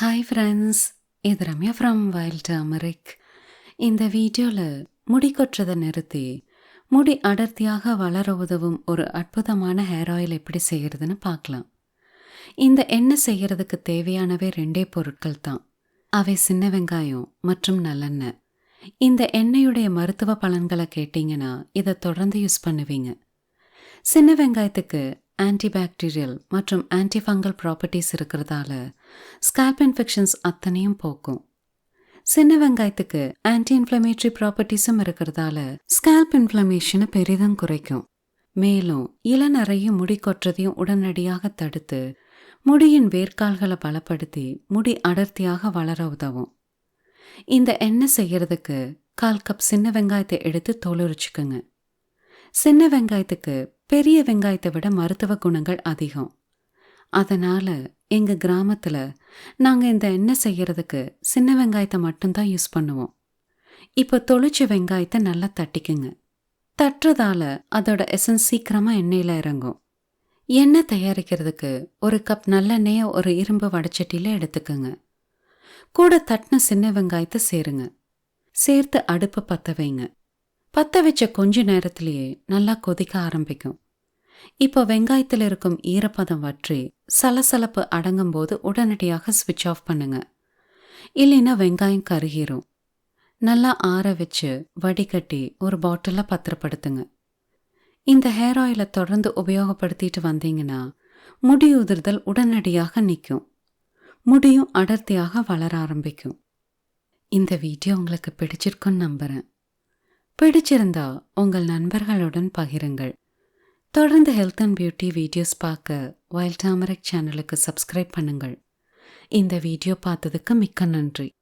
Hi friends இது Ramya from wild அமெரிக் இந்த வீடியோவில் முடி கொட்டுறதை நிறுத்தி முடி அடர்த்தியாக வளர உதவும் ஒரு அற்புதமான ஹேர் ஆயில் எப்படி செய்கிறதுன்னு பார்க்கலாம். இந்த எண்ணெய் செய்கிறதுக்கு தேவையானவை ரெண்டே பொருட்கள் தான். அவை சின்ன வெங்காயம் மற்றும் நல்லெண்ணெய். இந்த எண்ணெயுடைய மருத்துவ பலன்களை கேட்டிங்கன்னா இதை தொடர்ந்து யூஸ் பண்ணுவீங்க. சின்ன வெங்காயத்துக்கு ஆன்டிபாக்டீரியல் மற்றும் ஆன்டிஃபங்கல் ப்ராப்பர்ட்டிஸ் இருக்கிறதால ஸ்கால்ப் இன்ஃபெக்ஷன்ஸ் அத்தனையும் போக்கும். சின்ன வெங்காயத்துக்கு ஆன்டி இன்ஃப்ளமேட்டரி ப்ராப்பர்ட்டிஸும் இருக்கிறதால ஸ்கால்ப் இன்ஃப்ளமேஷனை பெரிதும் குறைக்கும். மேலும் இளநரையும் முடி கொற்றதையும் உடனடியாக தடுத்து முடியின் வேர்க்கால்களை பலப்படுத்தி முடி அடர்த்தியாக வளர உதவும். இந்த எண்ணெய் செய்யறதுக்கு கால் கப் சின்ன வெங்காயத்தை எடுத்து தோலுரிச்சுக்குங்க. சின்ன வெங்காயத்துக்கு பெரிய வெங்காயத்தை விட மருத்துவ குணங்கள் அதிகம். அதனால் எங்கள் கிராமத்தில் நாங்கள் இந்த எண்ணெய் செய்கிறதுக்கு சின்ன வெங்காயத்தை மட்டும்தான் யூஸ் பண்ணுவோம். இப்போ தொளிச்ச வெங்காயத்தை நல்லா தட்டிக்குங்க. தட்டுறதால அதோட எசன்ஸ் சீக்கிரமாக எண்ணெயில் இறங்கும். எண்ணெய் தயாரிக்கிறதுக்கு ஒரு கப் நல்லெண்ணெயை ஒரு இரும்பு வடச்சட்டியில் எடுத்துக்கோங்க. கூட தட்டின சின்ன வெங்காயத்தை சேருங்க. சேர்த்து அடுப்பை பற்ற வைங்க. பற்ற வச்ச கொஞ்ச நேரத்திலேயே நல்லா கொதிக்க ஆரம்பிக்கும். இப்போ வெங்காயத்தில் இருக்கும் ஈரப்பதம் வற்றி சலசலப்பு அடங்கும் போது உடனடியாக ஸ்விட்ச் ஆஃப் பண்ணுங்க. இல்லைன்னா வெங்காயம் கருகிரும். நல்லா ஆற வச்சு வடிகட்டி ஒரு பாட்டிலில் பத்திரப்படுத்துங்க. இந்த ஹேர் ஆயிலை தொடர்ந்து உபயோகப்படுத்திட்டு வந்தீங்கன்னா முடி உதிர்தல் உடனடியாக நிற்கும். முடியும் அடர்த்தியாக வளர ஆரம்பிக்கும். இந்த வீடியோ உங்களுக்கு பிடிச்சிருக்குன்னு நம்புகிறேன் பிடிச்சிருந்தா உங்கள் நண்பர்களுடன் பகிருங்கள். தொடர்ந்து ஹெல்த் அண்ட் பியூட்டி வீடியோஸ் பார்க்க வைல்ட் அமெரிக் சேனலுக்கு சப்ஸ்கிரைப் பண்ணுங்கள். இந்த வீடியோ பார்த்ததுக்கு மிக்க நன்றி.